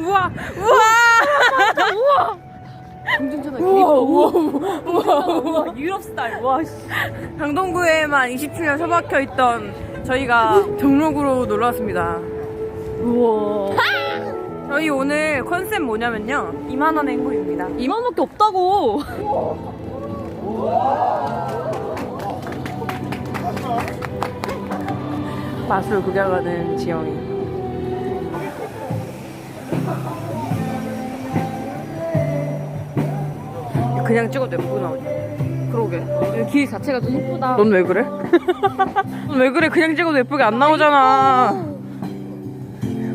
우와 우와 공중전화 우와 우와 우와 우와 유럽 스타일. 와 씨. 강동구에만 27년 처박혀 있던 저희가 종록으로 놀러 왔습니다. 우와. 저희 오늘 컨셉 뭐냐면요. 2만 원의 행복입니다. 2만 원밖에 없다고. 마술 구경하는 지영이. 그냥 찍어도 예쁘게 나오지. 그러게. 여기 길 자체가 좀 예쁘다. 넌 왜 그래? 넌 왜 그래? 그냥 찍어도 예쁘게 안 나오잖아.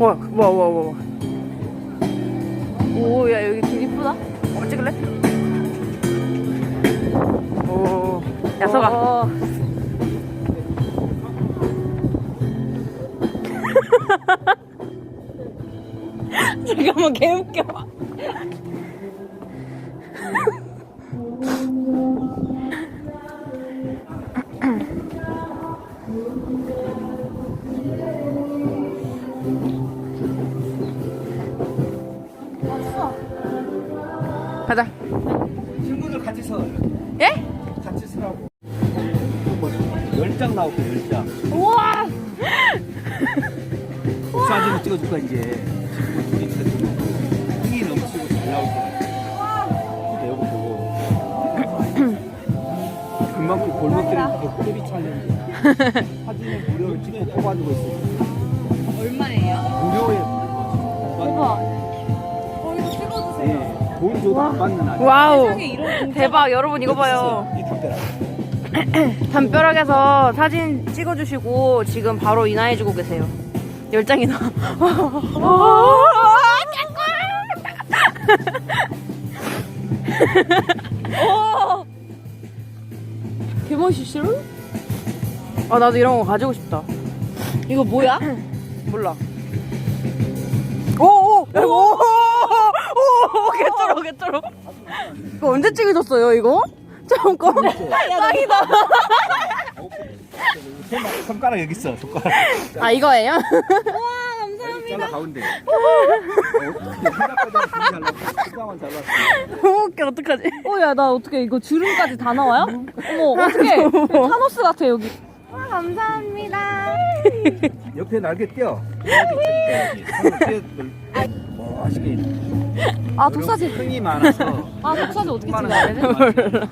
와, 와, 와, 와. 오, 야 여기 길 이쁘다. 어, 찍을래? 오, 야, 서가. 어. 잠깐만, 개웃겨. 가자. 친구들 같이 서. 예? 같이 서라고. 열장 나오고 열장. 우와. 사진을 찍어줄 거야 이제. 찍어주고 흥이 넘치고 잘 나올 거야. 이거 보고. 금방 그 골목길에 그 떼비 촬영지. 사진을 무료로 찍어 뽑아주고 있어. 얼마예요? 무료에. 대박. 돈 줘도 안 받는. 와우. 대박, 여러분 이거 봐요. 이 담배라. 담벼락에서 사진 찍어주시고 지금 바로 인화해주고 계세요. 열 장이나. 오. 개멋있어? 아 나도 이런 거 가지고 싶다. 이거 뭐야? 몰라. 오 오 오오 개쩔어 개쩔어. 이거 언제 찍으셨어요 이거? 잠깐. 짱이다. 손- 손가락 여기 있어. 손가락. 아 이거예요? 잘라 가운데. 생각보다 잘 나왔어. 수강은 잘 나왔어. 너무 웃겨 어떡하지? 어, 야, 나 어떻게 이거 주름까지 다 나와요? 어머, 어떻게? 타노스 같아, 여기. 와, 감사합니다. 옆에 날개 띄어. 뭐 맛있게. 아, 독사지. 흥이 많아서. 아, 독사지 어떻게 찍어야 돼? 사람들.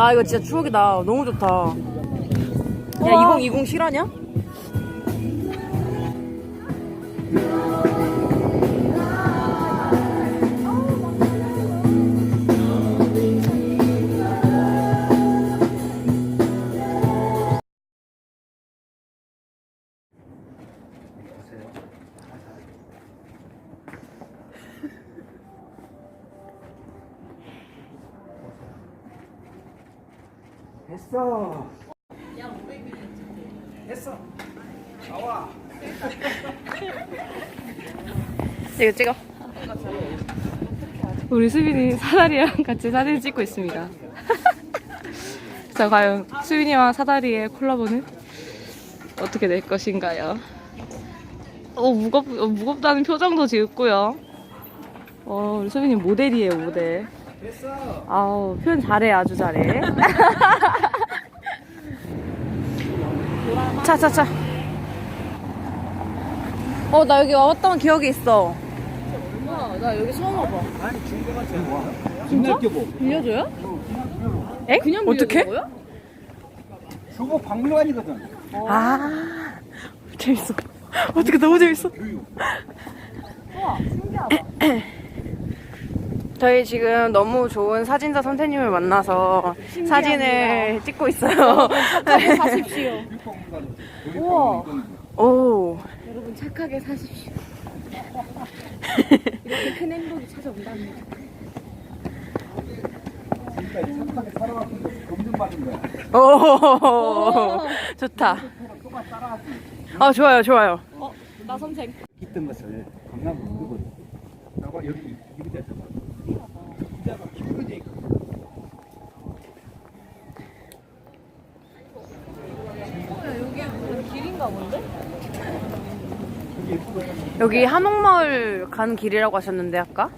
아 이거 진짜 추억이다. 너무 좋다. 야 우와. 2020 실화냐? 했어. 했어. 나와. 이거 찍어. 우리 수빈이 사다리랑 같이 사진 찍고 있습니다. 자, 과연 수빈이와 사다리의 콜라보는 어떻게 될 것인가요? 어, 무겁, 어, 무겁다는 표정도 지었고요. 어, 우리 수빈이 모델이에요, 모델. 아우 표현 잘해 아주 잘해. 차 차 차. 어 나 여기 와봤던 기억이 있어. 와, 나 여기 처음 와봐. 아니 중고가 제일 좋아. 진짜? 보 빌려줘요? 에? 그냥 어떻게? 거야? 중고 박물관이거든. 아 재밌어. 어떻게 너무 재밌어. 우와, 신기하다. 저희 지금 너무 좋은 사진사 선생님을 만나서 사진을 찍고 있어요. 착하게 사십시오. 우와. 오. 여러분, 착하게 사십시오. 이렇게 큰 행복이 찾아온답니다. 착하게 살아왔던 거 검증 받은 거야. 오. 좋다. 똑같이 따라하지. 아 좋아요 좋아요. 어, 나 선생. 있던 것을 강남으로. 나봐 여기 봐. 진짜가 기울어져 있고. 야, 길인가 본데? 여기 한옥마을 가는 길이라고 하셨는데 아까?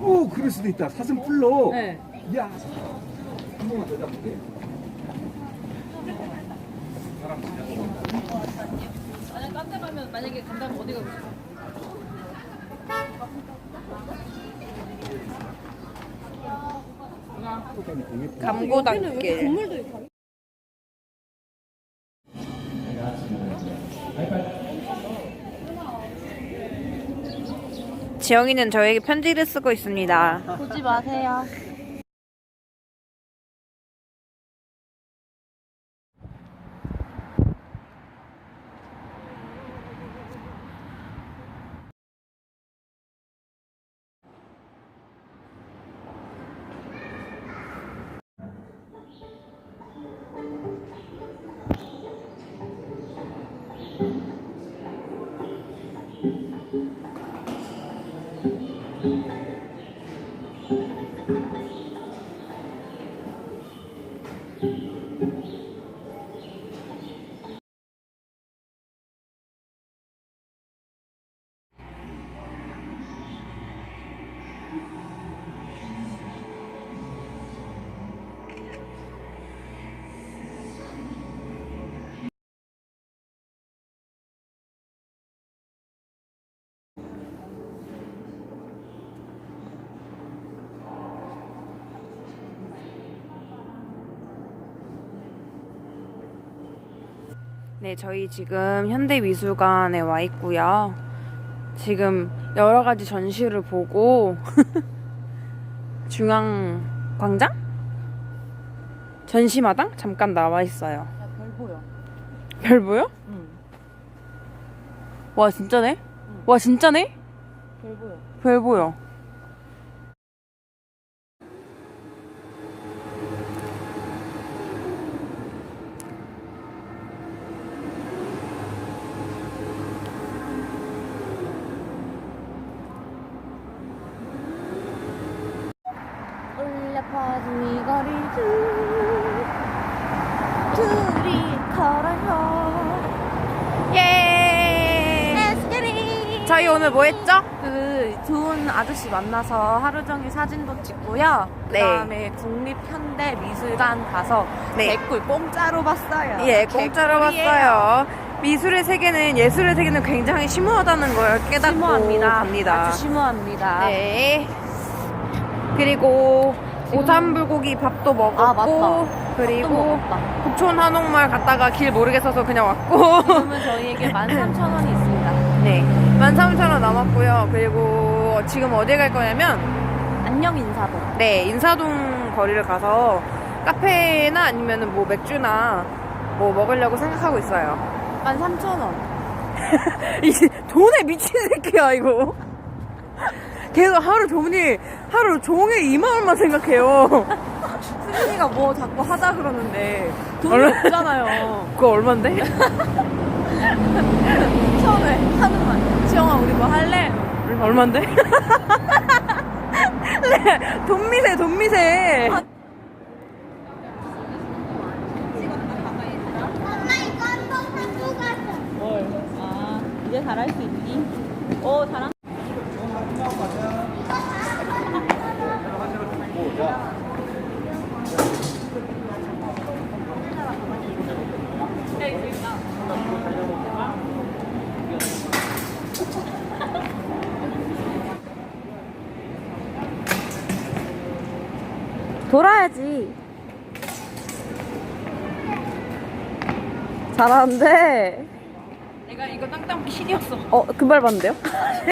오 그럴 수도 있다 사슴 풀로 네. 야 한 번만 더 잡을게 만약 딴데 가면 만약에 간다면 어디 가고 싶어? 감고단길. 건물도 있고. 지영이는 저에게 편지를 쓰고 있습니다. 보지 마세요. 네, 저희 지금 현대미술관에 와 있고요. 지금 여러 가지 전시를 보고 중앙 광장? 전시마당? 잠깐 나와 있어요. 별 보여. 별 보여? 응. 와, 진짜네? 와, 진짜네? 별 보여. 별 보여. 울려 퍼진 이 거리 줄 둘이 걸어요 예! 에스케리 저희 오늘 뭐 했죠? 그 좋은 아저씨 만나서 하루 종일 사진도 찍고요 네. 그다음에 국립현대미술관 가서 네. 개꿀 공짜로 봤어요 예, 공짜로 개꿀이에요. 봤어요. 미술의 세계는 예술의 세계는 굉장히 심오하다는 걸 깨닫고 심오합니다 갑니다. 아주 심오합니다 네. 그리고 오삼 불고기 밥도 먹었고 아, 맞다. 그리고 먹었다. 북촌 한옥마을 갔다가 길 모르게 서서 그냥 왔고 지금은 저희에게 13,000원이 있습니다 네 13,000원 남았고요. 그리고 지금 어디 갈 거냐면 안녕 인사도 네 인사동 거리를 가서 카페나 아니면은 뭐 맥주나 뭐 먹으려고 생각하고 있어요. 13,000원 이 돈에 미친 새끼야 이거. 걔가 하루 종일 하루 종일 2만 원만 생각해요. 승민이가 뭐 자꾸 하자 그러는데 돈이 얼마- 없잖아요 그거 얼만데? 처음에 하는 말 지영아 우리 뭐 할래? 얼만데? 네, 돈 미세 돈 미세. 뭘? 아 이제 잘할 수 있니? 어 잘한 돌아야지 잘하는데 내가 이거 땅땅 신이었어. 어 금발 봤는데요?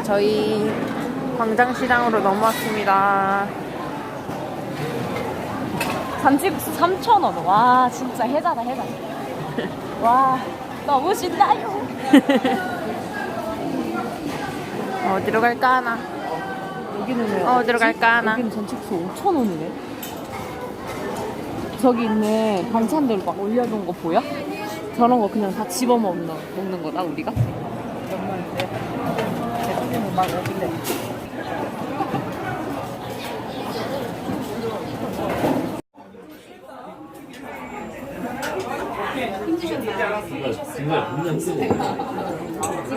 자, 저희 광장시장으로 넘어왔습니다. 잔치국수 3,000원. 와, 진짜 해자다, 해자. 와, 너무 신나요. 어디로 갈까 하나? 여기는 왜? 어디로 갈까 하나? 여기는 잔치국수 5,000원이네. 저기 있는 반찬들 막 올려놓은 거 보여? 저런 거 그냥 다 집어 먹는, 먹는 거다, 우리가?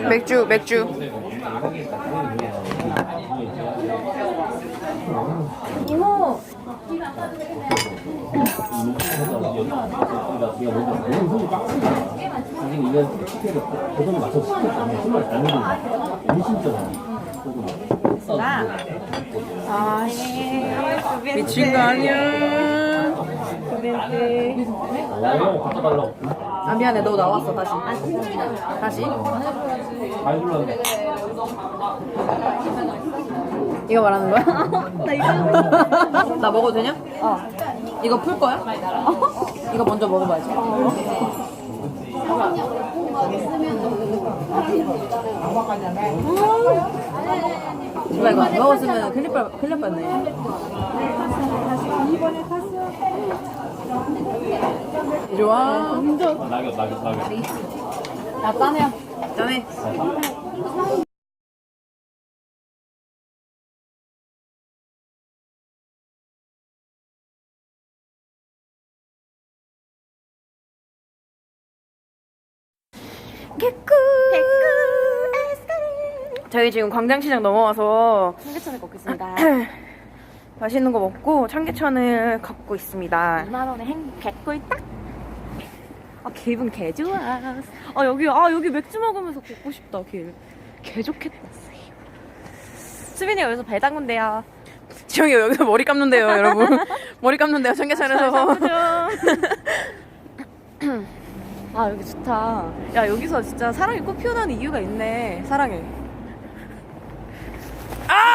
맥주, 맥주. 사실 이건 티켓을 고정 맞춰서 시켰잖아요. 정말 잘못 미친 거 아니야. 갖다 달라고. 아, 미안해. 너 나왔어, 다시. 다시. 잘 불렀네. 이거 말하는 거야? 나 이거. 나 먹어도 되냐? 어. 이거 풀 거야? 이거 먼저 먹어봐야지. 이거 이거 안 먹었으면 큰일 뻔 큰일 뻔네. 좋아. 낙엽, 낙엽, 낙엽. 야 짠해요. 짠 저희 지금 광장시장 넘어와서 삼계천을 걷겠습니다. 맛있는 거 먹고 청계천을 걷고 있습니다. 2만 원에 행, 개꿀 딱! 아, 기분 개 좋아. 아, 여기, 아, 여기 맥주 먹으면서 걷고 싶다, 길. 개 좋겠다. 수빈이 여기서 배 담근대요. 지영이 여기서 머리 감는데요, 여러분. 머리 감는데요, 청계천에서. 아, 여기 좋다. 야, 여기서 진짜 사랑이 꽃 피어나는 이유가 있네. 사랑해.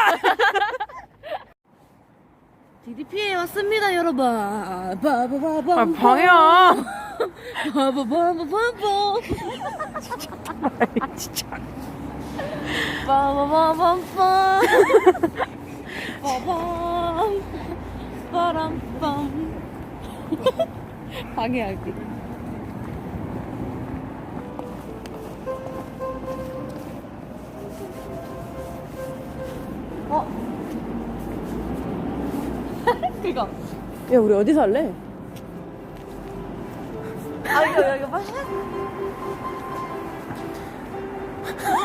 아! DDP에 왔습니다, 여러분. 바바바바. 아, 방해야. 바바바바바바. 진짜. 바바바바바. 빠밤. 빠람빰. 방해할게. 어? 그거. 야, 우리 어디 살래? 아, 이거, 이거 봐.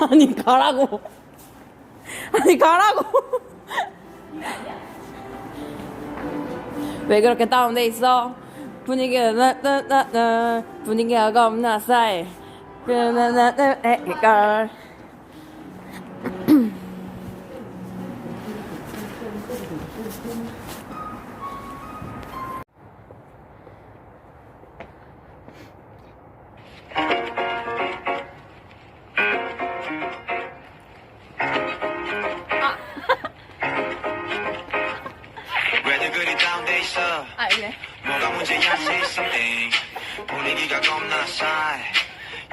아니, 가라고. 아니, 가라고. 왜 그렇게 다운돼 있어? 분위기가 분위기가 겁나 싸해. 나나나나 에걸. 왜들 그리 다운돼 있어? 아, 네. 뭐가 문제야 say something 분위기가 겁나 싸해.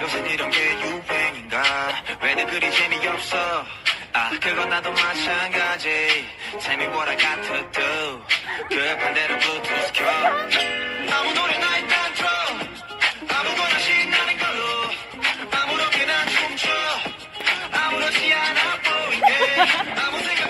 요새 이런 게 유행인가? 왜들 그리 재미없어? 아 그건 나도 마찬가지 Tell me what I got to do 그 반대로 Bluetooth 켜 아무 노래나 일단 틀어 아무거나 신나는 걸로. 아무렇게나 춤춰. 아무렇지 않아 보이게. 아무 생각